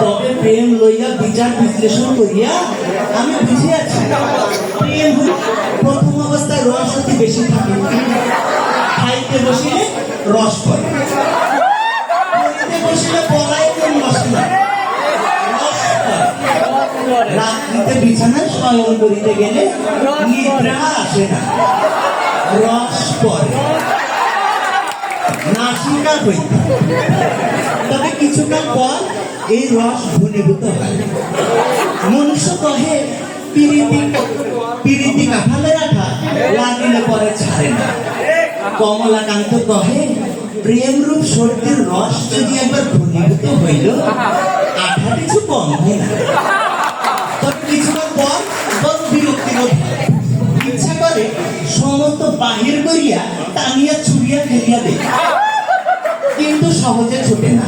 তবে প্রেম লইয়া বিচার বিশ্লেষণ করিয়া আমি বুঝিয়াছি প্রেম প্রথম অবস্থায় রস অতি বেশি থাকে। খাইতে বসিলে রস পড়ে। পড়িতে বসিলে কোন রস না। রাত্রিতে বিছানায় শয়ন করিতে গেলে নিদ্রা আসে না। রস পড়ে। নাসিকা হইতে। তবে কিছুকাল পর এই রস ঘনীভূত হয়। মনুষ্য কহে, পিরিতি পিরিতি কাঠালে রাখা লাগিলে পরে ছাড়ে না। কমলাকান্ত কহে, প্রেম রূপ সর্দির রস যদি একবার ঘনীভূত হইল, আঠা কিছু কম হয় না। তবে কিছুক্ষণ পর বড় বিরক্তিবোধ করে সমস্ত বাহির করিয়া টানিয়া ছুড়িয়া ফেলিয়া দেয়। কিন্তু সহজে ছুটে না।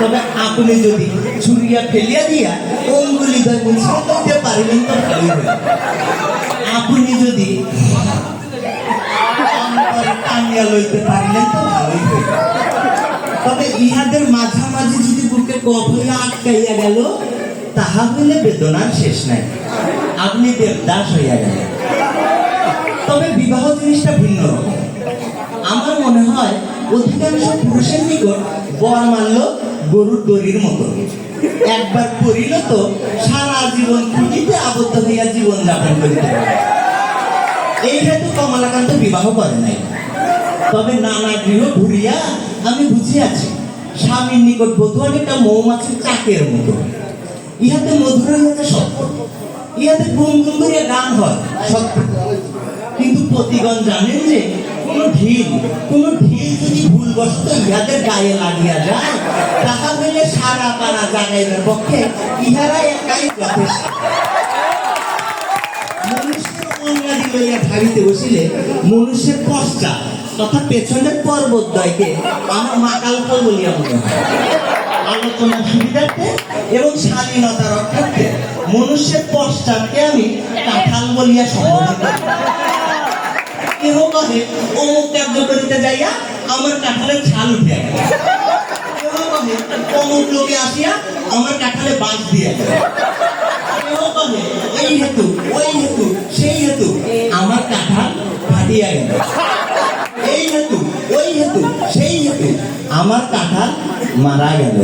তবে আপনি যদি ছুরিয়া ফেলিয়া দিয়া অঙ্গুলি তো আপনি যদি টানিয়া লইতে পারিলেন তো ভালোই তবে ইহাদের মাঝামাঝি যদি বুকে কফ হইয়া আটকাইয়া গেল তাহা হইলে বেদনার শেষ নাই আপনি দেবদাস হইয়া গেলেন তবে আমার মনে হয় অধিকাংশ পুরুষের নিকট বর মানল গরুর দড়ির মতো। একবার করিল তো সারা জীবন খুঁটিতে আবদ্ধ হইয়া জীবন যাপন করিতে। এই হেতু কমলাকান্ত বিবাহ করে নাই। তবে নানা গৃহ ঘুরিয়া আমি বুঝিয়াছি, স্বামীর নিকট বধূ অনেকটা মৌমাছির চাকের মতো। ইহাতে মধুর হইয়াছে সত্য ইহাতে গুনগুন করিয়া গান হয় সত্য কিন্তু জানেন যে কোন ঢিল কোন ঢিল যদি ভুলবশত ইহাদের গায়ে লাগিয়া যায়, তাহা হইলে সারা পাড়া জাগাইবার পক্ষে ইহারা একাই যথেষ্ট। মনুষ্যের পশ্চাৎ তথা পেছনের পর্বতদ্বয়কে আমার মাকাল বলিয়া মনে হয়। আলোচনা সুবিধার্থে এবং স্বাধীনতা রক্ষার্থে মনুষ্যের পশ্চাৎকে আমি কাঁঠাল বলিয়া সম্বোধন করি। কেহ কহে অমুক কার্য করিতে যাইয়া আমার কাঁঠালের ছাল গেল। কেহ কহে অমুক লোকে আসিয়া আমার কাঁঠালে বাঁশ দিয়া কেহ কহে এই হেতু, ওই হেতু, সেই হেতু, আমার কাঁঠাল ফাটিয়া গেল। এই হেতু, ওই হেতু, সেই হেতু, আমার কাঁঠাল মারা গেল।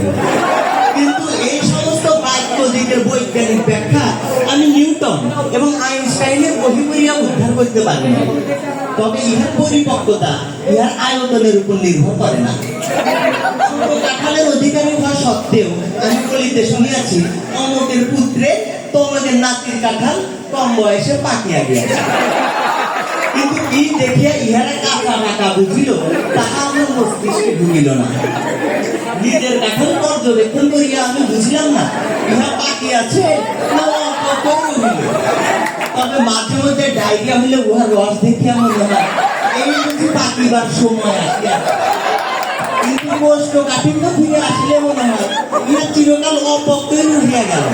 কিন্তু এই সমস্ত বাক্য দিকের বৈজ্ঞানিক ব্যাখ্যা আমি নিউটন এবং আইনস্টাইনের বহি পড়িয়া উদ্ধার করতে পারি না। তবে ইহার পরিপক্কতা, ইহার আয়তনের উপর নির্ভর করে না। কাঁঠালের অধিকারী হওয়া সত্ত্বেও আমি বলিতে শুনিয়াছি, অমকের পুত্রে তোমাদের নাতির কম বয়সে পাকিয়া গিয়াছে। কিন্তু কি দেখিয়া ইহারা কাঁচা টাকা বুঝিল, তাহা আমার মস্তিষ্কে ঢুকিল না। নিজের কাঠাল পর্যবেক্ষণ করিয়া আমি বুঝলাম না, ইহা পাকি আছে, না অল্প। তবে মাঝে মধ্যে ডায়রিয়া হইলে উহার রস দেখিয়া মনে হয়, এই বুঝি পাকিবার সময় আসিয়াছে কিন্তু ফিরে আসলে মনে হয় ইহা চিরকাল অপক্তই রহিয়া গেল।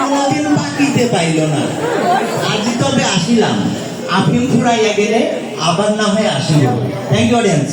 কোনদিন পাকিতে পাইল না। আজি তবে আসিলাম। আফিম ফুরাইয়া গেলে আবার না হয় আসিব। Thank you audience